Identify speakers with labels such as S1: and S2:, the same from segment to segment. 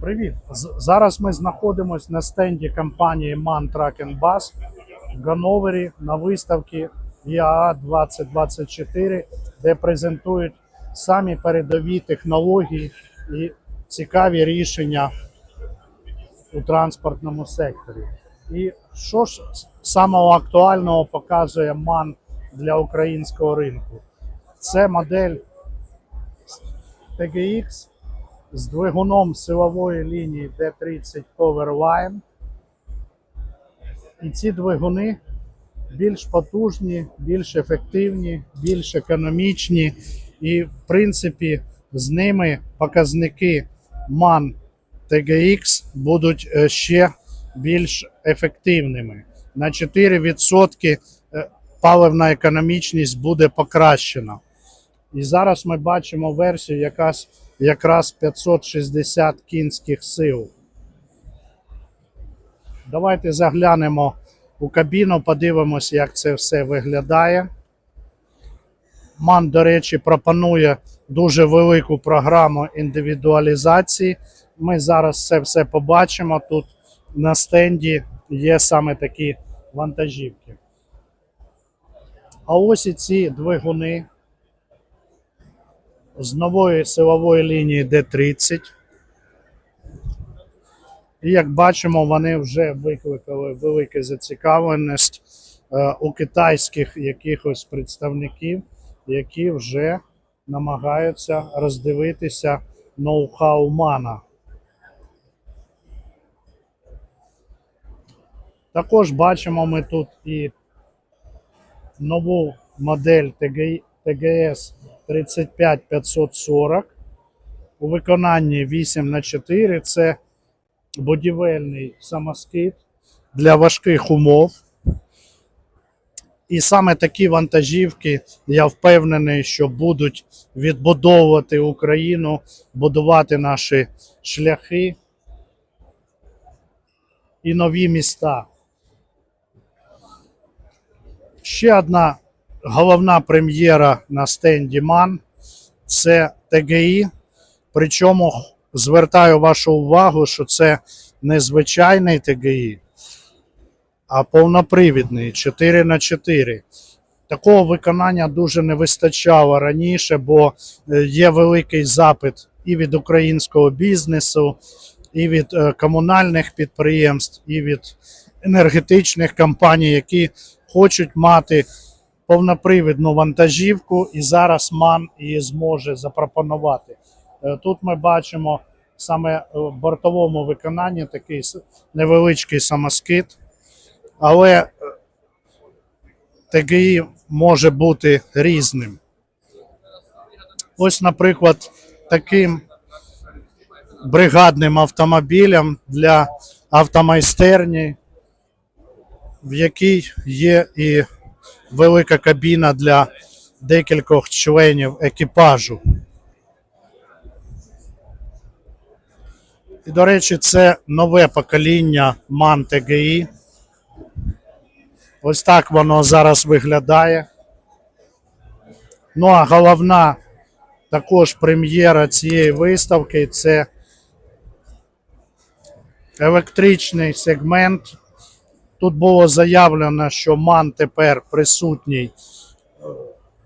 S1: Привіт! Зараз ми знаходимося на стенді компанії MAN Truck Bus в Ганновері на виставці IAA 2024, де презентують самі передові технології і цікаві рішення у транспортному секторі. І що ж самого актуального показує MAN для українського ринку? Це модель TGX з двигуном силової лінії D30 Powerline. І ці двигуни більш потужні, більш ефективні, більш економічні. І, в принципі, з ними показники MAN TGX будуть е, ще більш ефективними. На 4% е, паливна економічність буде покращена. І зараз ми бачимо версію, яка якраз 560 кінських сил. Давайте заглянемо у кабіну, подивимося, як це все виглядає. МАН, до речі, пропонує дуже велику програму індивідуалізації. Ми зараз це все побачимо. Тут на стенді є саме такі вантажівки. А ось і ці двигуни з нової силової лінії Д-30. І як бачимо, вони вже викликали велику зацікавленість е, у китайських якихось представників, які вже намагаються роздивитися ноу-хау мана. Також бачимо ми тут і нову модель ТГС 35 540. У виконанні 8 на 4. це будівельний самоскид для важких умов. І саме такі вантажівки, я впевнений, що будуть відбудовувати Україну, будувати наші шляхи і нові міста. Ще одна головна прем'єра на стенді МАН це ТГІ. Причому звертаю вашу увагу, що це не звичайний ТГІ, а повнопривідний 4 на 4 Такого виконання дуже не вистачало раніше, бо е, є великий запит і від українського бізнесу, і від е, комунальних підприємств, і від енергетичних компаній, які хочуть мати повнопривідну вантажівку, і зараз МАН її зможе запропонувати. Е, Тут ми бачимо саме е, в бортовому виконанні такий невеличкий самоскид, але е, ТГІ може бути різним. Ось, наприклад, таким бригадним автомобілем для автомайстерні, в якій є і велика кабіна для декількох членів екіпажу. І, до речі, це нове покоління MAN TGI. Ось так воно зараз виглядає. Ну а головна також прем'єра цієї виставки це електричний сегмент. Тут було заявлено, що МАН тепер присутній е,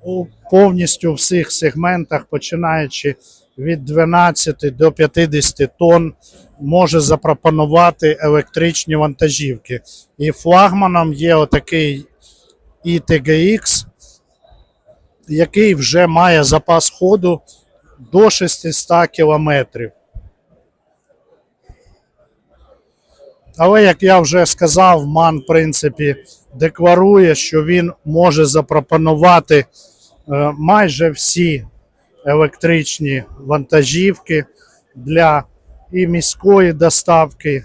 S1: у повністю всіх сегментах, починаючи від 12 до 50 тонн, може запропонувати електричні вантажівки. І флагманом є отакий ITGX, який вже має запас ходу до 600 кілометрів. Але, як я вже сказав, МАН, в принципі, декларує, що він може запропонувати е, майже всі електричні вантажівки для і міської доставки,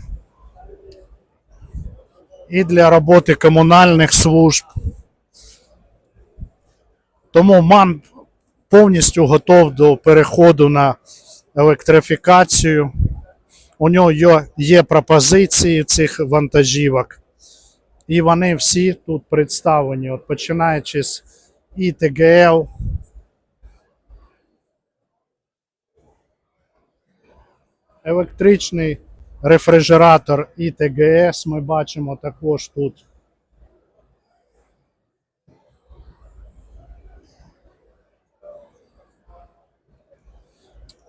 S1: і для роботи комунальних служб. Тому МАН повністю готов до переходу на електрифікацію. У нього є, пропозиції цих вантажівок, і вони всі тут представлені, от починаючи з ІТГЛ, електричний рефрижератор ІТГС ми бачимо також тут.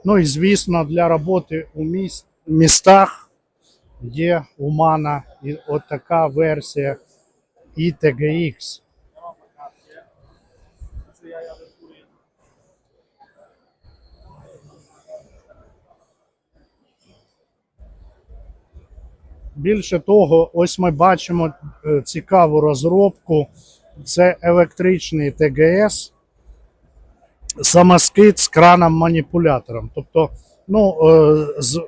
S1: Ну і звісно, для роботи у міст, містах є у Мана і от така версія ITGX. Більше того, ось ми бачимо е, цікаву розробку. Це електричний ТГС, самоскид з краном-маніпулятором. Тобто, ну, е, з,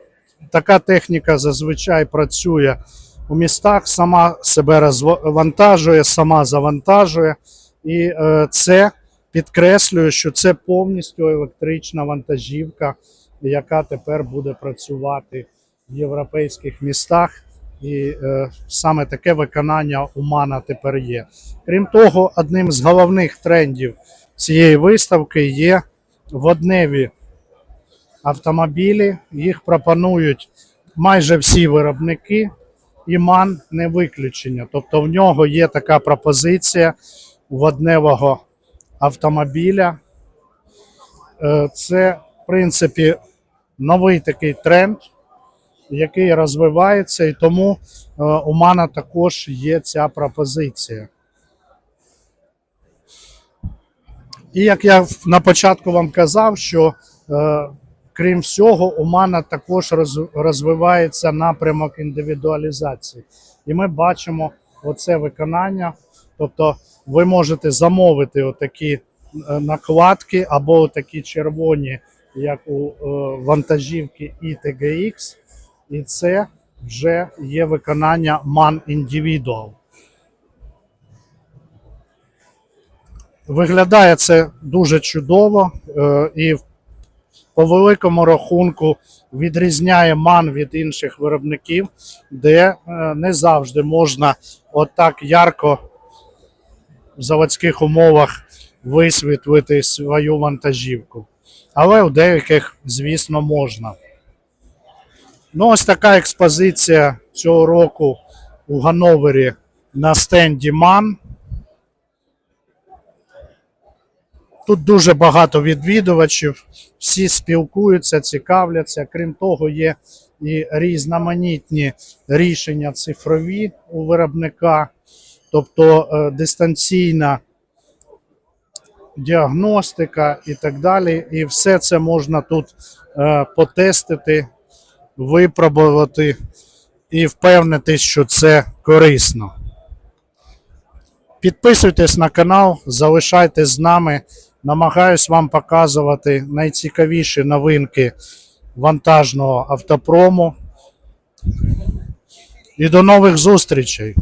S1: така техніка зазвичай працює у містах, сама себе розвантажує, сама завантажує. І е, це підкреслює, що це повністю електрична вантажівка, яка тепер буде працювати в європейських містах. І е, саме таке виконання у МАНа тепер є. Крім того, одним з головних трендів цієї виставки є водневі автомобілі. Їх пропонують майже всі виробники, і МАН не виключення. Тобто в нього є така пропозиція водневого автомобіля. Е, Це, в принципі, новий такий тренд, який розвивається, і тому е, у мене також є ця пропозиція. І як я на початку вам казав, що е, крім всього, у мене також роз- розвивається напрямок індивідуалізації. І ми бачимо оце виконання. Тобто ви можете замовити отакі е, накладки або такі червоні, як у е, вантажівки ITGX, і це вже є виконання MAN Individual. Виглядає це дуже чудово е, і по великому рахунку відрізняє ман від інших виробників, де е, не завжди можна отак ярко в заводських умовах висвітлити свою вантажівку. Але у деяких, звісно, можна. Ну, ось така експозиція цього року у Ганновері на стенді МАН. Тут дуже багато відвідувачів, всі спілкуються, цікавляться. Крім того, є і різноманітні рішення цифрові у виробника, тобто е, дистанційна діагностика і так далі. І все це можна тут е, потестити, випробувати і впевнитись, що це корисно. Підписуйтесь на канал, залишайтесь з нами. Намагаюсь вам показувати найцікавіші новинки вантажного автопрому. І до нових зустрічей!